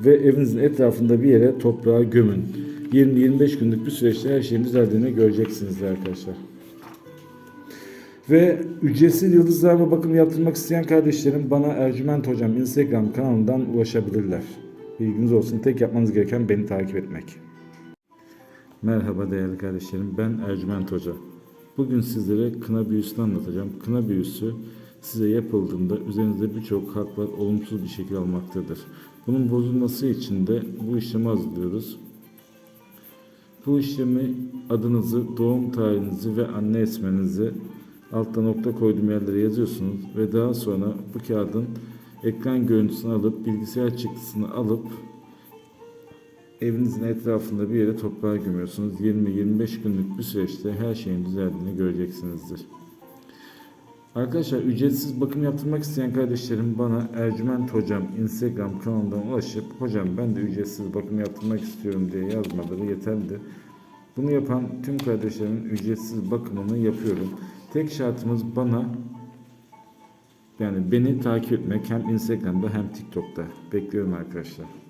ve evinizin etrafında bir yere toprağa gömün. 20-25 günlük bir süreçte her şeyin düzeldiğini göreceksiniz arkadaşlar. Ve ücretsiz yıldızlarla bakım yaptırmak isteyen kardeşlerim bana Ercüment Hocam Instagram kanalından ulaşabilirler. Bilginiz olsun tek yapmanız gereken beni takip etmek. Merhaba değerli kardeşlerim ben Ercüment Hoca. Bugün sizlere kına büyüsünü anlatacağım. Kına büyüsü size yapıldığında üzerinizde birçok haklar olumsuz bir şekilde almaktadır. Bunun bozulması için de bu işlemi hazırlıyoruz. Bu işlemi adınızı, doğum tarihinizi ve anne isminizi altta nokta koyduğum yerlere yazıyorsunuz ve daha sonra bu kağıdın ekran görüntüsünü alıp bilgisayar çıktısını alıp evinizin etrafında bir yere toprağa gömüyorsunuz. 20-25 günlük bir süreçte her şeyin düzeldiğini göreceksinizdir. Arkadaşlar ücretsiz bakım yaptırmak isteyen kardeşlerim bana Ercüment Hocam Instagram kanalından ulaşıp hocam ben de ücretsiz bakım yaptırmak istiyorum diye yazmaları yeterli. Bunu yapan tüm kardeşlerimin ücretsiz bakımını yapıyorum. Tek şartımız bana yani beni takip etmek hem Instagram'da hem TikTok'ta. Bekliyorum arkadaşlar.